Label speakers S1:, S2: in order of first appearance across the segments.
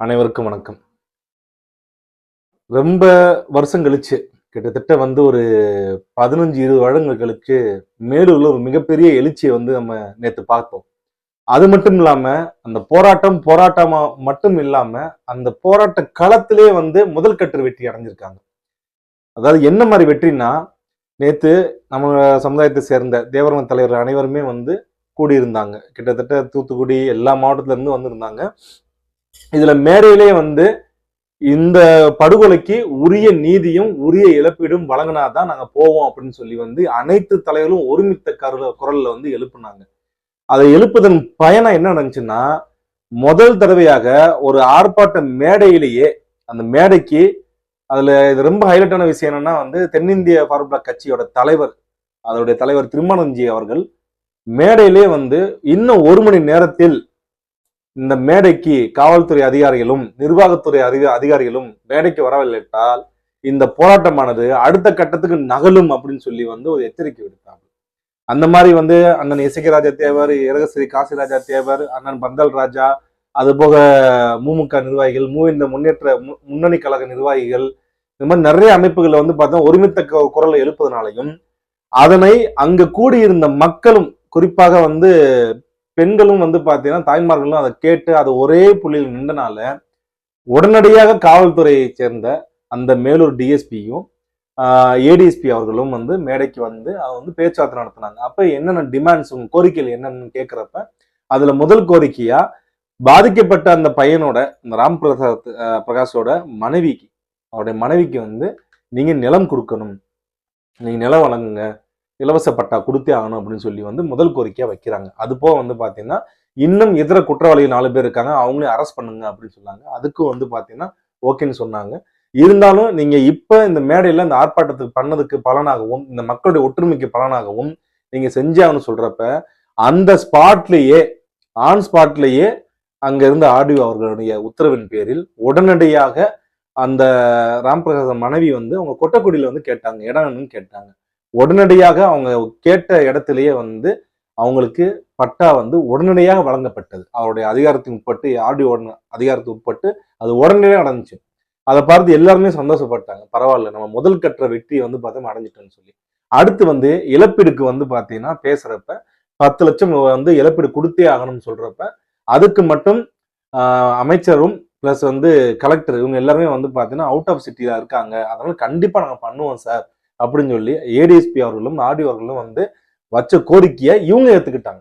S1: அனைவருக்கும் வணக்கம். ரொம்ப வருஷம் கழிச்சு கிட்டத்தட்ட வந்து ஒரு பதினஞ்சு இருபது வருடங்கள் கழிச்சு மேலூர்ல ஒரு மிகப்பெரிய எழுச்சியை வந்து நம்ம நேத்து பார்த்தோம். அது மட்டும் இல்லாம அந்த போராட்டம் போராட்டமா மட்டும் இல்லாம அந்த போராட்ட களத்திலே வந்து முதல் கட்டு வெற்றி அடைஞ்சிருக்காங்க. அதாவது என்ன மாதிரி வெற்றினா நேத்து நம்ம சமுதாயத்தை சேர்ந்த தேவரங்க தலைவர் அனைவருமே வந்து கூடியிருந்தாங்க. கிட்டத்தட்ட தூத்துக்குடி எல்லா மாவட்டத்துல இருந்து வந்திருந்தாங்க. இதுல மேடையிலே வந்து இந்த படுகொலைக்கு உரிய நீதியும் உரிய இழப்பீடும் வழங்கினாதான் நாங்க போவோம் அப்படின்னு சொல்லி வந்து அனைத்து தலைவர்களும் ஒருமித்த கரு குரல்ல வந்து எழுப்புனாங்க. அதை எழுப்புதன் பயணம் என்ன நடந்துச்சுன்னா முதல் தடவையாக ஒரு ஆர்ப்பாட்ட மேடையிலேயே அந்த மேடைக்கு அதுல இது ரொம்ப ஹைலைட்டான விஷயம் என்னன்னா வந்து தென்னிந்திய ஃபார்வர்ட் கட்சியோட தலைவர் அதோடைய தலைவர் திருமணஞ்சி அவர்கள் மேடையிலே வந்து இன்னும் ஒரு மணி நேரத்தில் இந்த மேடைக்கு காவல்துறை அதிகாரிகளும் நிர்வாகத்துறை அதிக அதிகாரிகளும் மேடைக்கு வரவில்லைட்டால் இந்த போராட்டமானது அடுத்த கட்டத்துக்கு நகலும் அப்படின்னு சொல்லி வந்து ஒரு எச்சரிக்கை விடுத்தாங்க. அந்த மாதிரி வந்து அண்ணன் இசைக்கராஜா தேவர் இரகசிரி காசிராஜா தேவர் அண்ணன் பந்தல் ராஜா அது போக மூமுக நிர்வாகிகள் மூவிந்த முன்னேற்ற மு- முன்னணி கழக நிர்வாகிகள் இந்த மாதிரி நிறைய அமைப்புகளை வந்து பார்த்தா ஒருமித்த குரலை எழுப்பதனாலையும் அதனை அங்க கூடியிருந்த மக்களும் குறிப்பாக வந்து பெண்களும் வந்து பார்த்தீங்கன்னா தாய்மார்களும் அதை கேட்டு அது ஒரே புள்ளியில் நின்றனால உடனடியாக காவல்துறையை சேர்ந்த அந்த மேலூர் டிஎஸ்பியும் ஏடிஎஸ்பி அவர்களும் வந்து மேடைக்கு வந்து அவங்க வந்து பேச்சுவார்த்தை நடத்தினாங்க. அப்போ என்னென்ன டிமாண்ட்ஸ் உங்க கோரிக்கைகள் என்னென்னு கேட்குறப்ப அதில் முதல் கோரிக்கையா பாதிக்கப்பட்ட அந்த பையனோட இந்த ராம் பிரசாத் பிரகாஷோட மனைவிக்கு அவருடைய மனைவிக்கு வந்து நீங்கள் நிலம் கொடுக்கணும். நீங்கள் நிலம் வழங்குங்க. இலவச பட்டா கொடுத்தே ஆகணும் அப்படின்னு சொல்லி வந்து முதல் கோரிக்கையாக வைக்கிறாங்க. அது போக வந்து பார்த்தீங்கன்னா இன்னும் இதர குற்றவாளிகள் நாலு பேர் இருக்காங்க. அவங்களையும் அரெஸ்ட் பண்ணுங்க அப்படின்னு சொன்னாங்க. அதுக்கும் வந்து பார்த்தீங்கன்னா ஓகேன்னு சொன்னாங்க. இருந்தாலும் நீங்கள் இப்போ இந்த மேடையில் இந்த ஆர்ப்பாட்டத்துக்கு பண்ணதுக்கு பலனாகவும் இந்த மக்களுடைய ஒற்றுமைக்கு பலனாகவும் நீங்கள் செஞ்சாங்கன்னு சொல்கிறப்ப அந்த ஸ்பாட்லேயே ஆன் ஸ்பாட்லேயே அங்கே இருந்த ஆடியோ அவர்களுடைய உத்தரவின் பேரில் உடனடியாக அந்த ராம்பிரகாசம் மனைவி வந்து அவங்க கொட்டக்குடியில் வந்து கேட்டாங்க. இடம் என்னன்னு கேட்டாங்க. உடனடியாக அவங்க கேட்ட இடத்திலேயே வந்து அவங்களுக்கு பட்டா வந்து உடனடியாக வழங்கப்பட்டது. அவருடைய அதிகாரத்துக்கு உட்பட்டு ஆடியோ அதிகாரத்துக்கு உட்பட்டு அது உடனடியாக நடந்துச்சு. அதை பார்த்து எல்லாருமே சந்தோஷப்பட்டாங்க. பரவாயில்ல நம்ம முதல் கற்ற வெற்றியை வந்து பார்த்தோம் அடைஞ்சிட்டோம்னு சொல்லி. அடுத்து வந்து இழப்பீடுக்கு வந்து பார்த்தீங்கன்னா பேசுறப்ப பத்து லட்சம் வந்து இழப்பீடு கொடுத்தே ஆகணும்னு சொல்றப்ப அதுக்கு மட்டும் அமைச்சரும் ப்ளஸ் வந்து கலெக்டர் இவங்க எல்லாருமே வந்து பார்த்தீங்கன்னா அவுட் ஆஃப் சிட்டியில் இருக்காங்க. அதனால கண்டிப்பாக நாங்கள் பண்ணுவோம் சார். அப்படின்னு சொல்லி ஏடிஎஸ்பி அவர்களும் ஆர்டி அவர்களும் வந்து வச்ச கோரிக்கையை இவங்க ஏத்துக்கிட்டாங்க.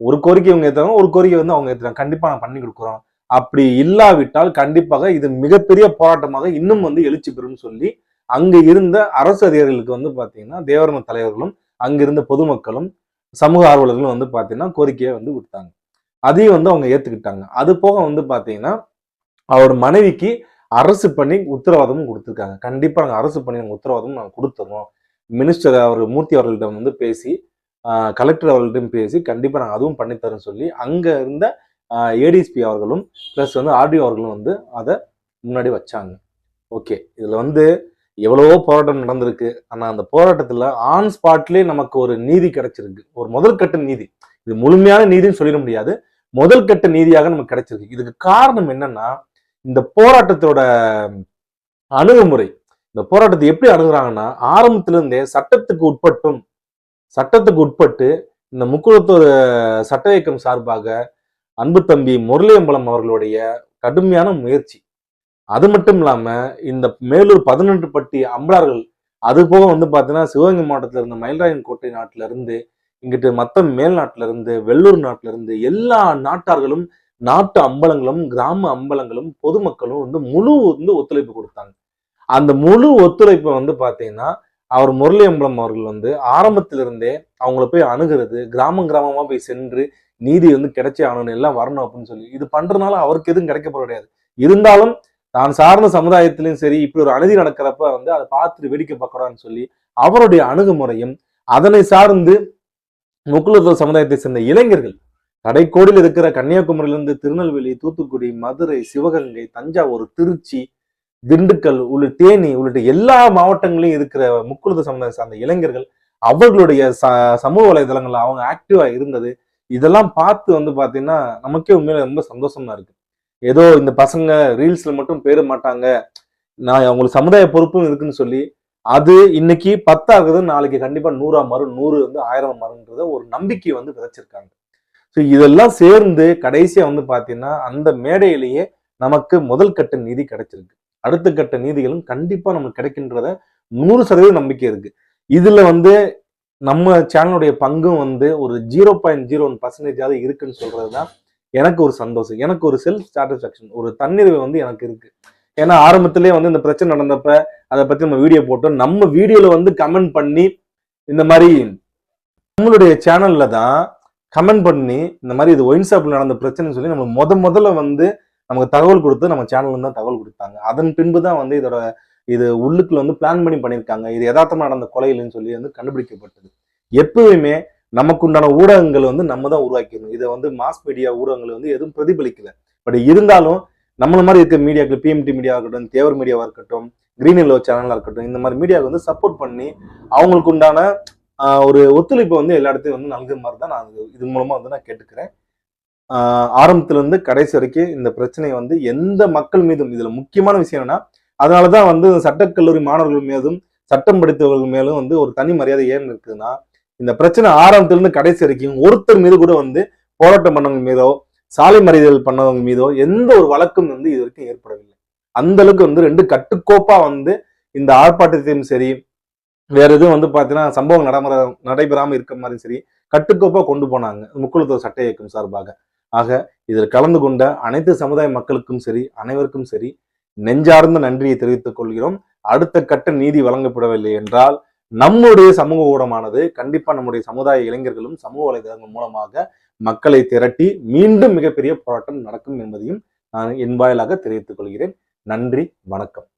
S1: ஒரு கோரிக்கை இவங்க ஏத்தாங்க ஒரு கோரிக்கை வந்து அவங்க ஏத்துறாங்க. கண்டிப்பா நான் பண்ணி கொடுக்குறோம். அப்படி இல்லாவிட்டால் கண்டிப்பாக இது மிகப்பெரிய போராட்டமாக இன்னும் வந்து எழுச்சி பெறும்னு சொல்லி அங்க இருந்த அரசு அதிகாரிகளுக்கு வந்து பாத்தீங்கன்னா தேவரம தலைவர்களும் அங்கிருந்த பொதுமக்களும் சமூக ஆர்வலர்களும் வந்து பாத்தீங்கன்னா கோரிக்கையை வந்து விட்டாங்க அதையும் வந்து அவங்க ஏத்துக்கிட்டாங்க. அது போக வந்து பாத்தீங்கன்னா அவரோட மனைவிக்கு அரசு பண்ணி உத்தரவாதமும் கொடுத்துருக்காங்க. கண்டிப்பாக நாங்கள் அரசு பண்ணி நாங்கள் உத்தரவாதமும் நாங்கள் கொடுத்துருவோம் மினிஸ்டர் அவர் மூர்த்தி அவர்களிடம் வந்து பேசி கலெக்டர் அவர்கள்ட்டையும் பேசி கண்டிப்பாக நாங்கள் அதுவும் பண்ணித்தரோம்னு சொல்லி அங்கே இருந்த ஏடிஎஸ்பி அவர்களும் ப்ளஸ் வந்து ஆர்டிஓ அவர்களும் வந்து அதை முன்னாடி வச்சாங்க. ஓகே இதில் வந்து எவ்வளவோ போராட்டம் நடந்திருக்கு. ஆனால் அந்த போராட்டத்தில் ஆன் ஸ்பாட்லேயே நமக்கு ஒரு நீதி கிடைச்சிருக்கு. ஒரு முதல் கட்ட நீதி. இது முழுமையான நீதின்னு சொல்லிட முடியாது. முதல் கட்ட நீதியாக நமக்கு கிடைச்சிருக்கு. இதுக்கு காரணம் என்னன்னா இந்த போராட்டத்தோட அணுகுமுறை இந்த போராட்டத்தை எப்படி அணுகுறாங்கன்னா ஆரம்பத்திலிருந்தே சட்டத்துக்கு உட்பட்டும் சட்டத்துக்கு உட்பட்டு இந்த முக்குளத்தூர் சட்ட இயக்கம் சார்பாக அன்பு தம்பி முரளியம்பலம் அவர்களுடைய கடுமையான முயற்சி. அது மட்டும் இல்லாம இந்த மேலூர் பதினெட்டு பட்டி அம்பலார்கள் அது போக வந்து பார்த்தீங்கன்னா சிவகங்கை மாவட்டத்தில் இருந்த மயில்ராயன் கோட்டை நாட்டுல இருந்து இங்கிட்டு மத்த மேல் நாட்டிலிருந்து வெள்ளூர் நாட்டுல இருந்து எல்லா நாட்டார்களும் நாட்டு அம்பலங்களும் கிராம அம்பலங்களும் பொதுமக்களும் வந்து முழு வந்து ஒத்துழைப்பு கொடுத்தாங்க. அந்த முழு ஒத்துழைப்பை வந்து பார்த்தீங்கன்னா அவர் முரளி அம்பலம் அவர்கள் வந்து ஆரம்பத்திலிருந்தே அவங்கள போய் அணுகிறது கிராமம் கிராமமா போய் சென்று நீதி வந்து கிடைச்சே ஆகணும் எல்லாம் வரணும் அப்படின்னு சொல்லி இது பண்றதுனால அவருக்கு எதுவும் கிடைக்க போறது கிடையாது. இருந்தாலும் தான் சார்ந்த சமுதாயத்திலையும் சரி இப்படி ஒரு அநீதி நடக்கிறப்ப வந்து அதை பார்த்துட்டு வேடிக்கை பார்க்கறான்னு சொல்லி அவருடைய அணுகுமுறையும் அதனை சார்ந்து முக்குலத்தோர் சமுதாயத்தை சேர்ந்த இளைஞர்கள் கடைக்கோடியில் இருக்கிற கன்னியாகுமரியிலிருந்து திருநெல்வேலி தூத்துக்குடி மதுரை சிவகங்கை தஞ்சாவூர் திருச்சி திண்டுக்கல் உள்ளிட்ட தேனி உள்ளிட்ட எல்லா மாவட்டங்களையும் இருக்கிற முக்குலத்த சமுதாயம் சார்ந்த இளைஞர்கள் அவர்களுடைய ச சமூக வலைதளங்கள்ல அவங்க ஆக்டிவா இருந்தது. இதெல்லாம் பார்த்து வந்து பாத்தீங்கன்னா நமக்கே உண்மையில ரொம்ப சந்தோஷமா இருக்கு. ஏதோ இந்த பசங்க ரீல்ஸ்ல மட்டும் பேர மாட்டாங்க. நான் அவங்களுக்கு சமுதாய பொறுப்பும் இருக்குன்னு சொல்லி அது இன்னைக்கு பத்தாகுது நாளைக்கு கண்டிப்பா நூறா மரம் நூறு வந்து ஆயிரம் மரம்ன்றத ஒரு நம்பிக்கை வந்து விதைச்சிருக்காங்க. ஸோ இதெல்லாம் சேர்ந்து கடைசியாக வந்து பார்த்தீங்கன்னா அந்த மேடையிலேயே நமக்கு முதல் கட்ட நீதி கிடைச்சிருக்கு. அடுத்த கட்ட நீதிகளும் கண்டிப்பாக நமக்கு கிடைக்கின்றத நூறு சதவீதம் நம்பிக்கை இருக்கு. இதில் வந்து நம்ம சேனலுடைய பங்கும் வந்து ஒரு ஜீரோ பாயிண்ட் ஜீரோ ஒன் பர்சன்டேஜாவது இருக்குன்னு சொல்றதுதான் எனக்கு ஒரு சந்தோஷம். எனக்கு ஒரு செல்ஃப் சாட்டிஸ்ஃபேக்ஷன் ஒரு தன்னிறைவு வந்து எனக்கு இருக்கு. ஏன்னா ஆரம்பத்திலே வந்து இந்த பிரச்சனை நடந்தப்ப அதை பத்தி நம்ம வீடியோ போட்டோம். நம்ம வீடியோல வந்து கமெண்ட் பண்ணி இந்த மாதிரி நம்மளுடைய சேனல்ல தான் கமெண்ட் பண்ணி இந்த மாதிரி இது ஒயின் ஷாப்பில் நடந்த பிரச்சனைன்னு சொல்லி நம்ம முத முதல்ல வந்து நமக்கு தகவல் கொடுத்து நம்ம சேனல்ல தான் தகவல் கொடுத்தாங்க. அதன் பின்பு தான் வந்து இதோட இது உள்ளுக்குள்ள வந்து பிளான் பண்ணி பண்ணியிருக்காங்க. இது யதார்த்தமாக நடந்த கொலை இல்லைன்னு சொல்லி வந்து கண்டுபிடிக்கப்பட்டது. எப்பவுமே நமக்கு உண்டான ஊடகங்கள் வந்து நம்ம தான் உருவாக்கிடணும் இதை வந்து மாஸ் மீடியா ஊடகங்கள் வந்து எதுவும் பிரதிபலிக்கல. பட் இருந்தாலும் நம்மள மாதிரி இருக்க மீடியாக்கள் பிஎம்டி மீடியா இருக்கட்டும் தேவர் மீடியாவாக இருக்கட்டும் கிரீன் எல்லோ சேனலாக இருக்கட்டும் இந்த மாதிரி மீடியாவுக்கு வந்து சப்போர்ட் பண்ணி அவங்களுக்கு உண்டான ஒரு ஒத்துழைப்பு வந்து எல்லா இடத்தையும் வந்து நல்குற மாதிரி தான் நான் இது- மூலமாக மூலமா வந்து நான் கேட்டுக்கிறேன். ஆஹ், இருந்து கடைசி வரைக்கும் இந்த பிரச்சனை வந்து எந்த மக்கள் மீதும் இதுல முக்கியமான விஷயம் என்னன்னா அதனாலதான் வந்து சட்டக்கல்லூரி மாணவர்கள் மீதும் சட்டம் படித்தவர்கள் மேலும் வந்து ஒரு தனி மரியாதை ஏன் இருக்குதுன்னா இந்த பிரச்சனை ஆரம்பத்திலிருந்து கடைசி வரைக்கும் ஒருத்தர் மீது கூட வந்து போராட்டம் பண்ணவங்க மீதோ சாலை மறியல் பண்ணவங்க மீதோ எந்த ஒரு வழக்கும் வந்து இது வரைக்கும் ஏற்படவில்லை. அந்த அளவுக்கு வந்து ரெண்டு கட்டுக்கோப்பா வந்து இந்த ஆர்ப்பாட்டத்தையும் சரி வேற எதுவும் வந்து பார்த்தீங்கன்னா சம்பவம் நடைமுறை நடைபெறாமல் இருக்க மாதிரி சரி கட்டுக்கோப்பாக கொண்டு போனாங்க. முக்குளத்தூர் சட்ட இயக்கம் சார்பாக. ஆக இதில் கலந்து கொண்ட அனைத்து சமுதாய மக்களுக்கும் சரி அனைவருக்கும் சரி நெஞ்சார்ந்த நன்றியை தெரிவித்துக் கொள்கிறோம். அடுத்த கட்ட நீதி வழங்கப்படவில்லை என்றால் நம்முடைய சமூக ஊடமானது கண்டிப்பா நம்முடைய சமுதாய இளைஞர்களும் சமூக வலைதளங்கள் மூலமாக மக்களை திரட்டி மீண்டும் மிகப்பெரிய போராட்டம் நடக்கும் என்பதையும் நான் என் வாயிலாக தெரிவித்துக் கொள்கிறேன். நன்றி வணக்கம்.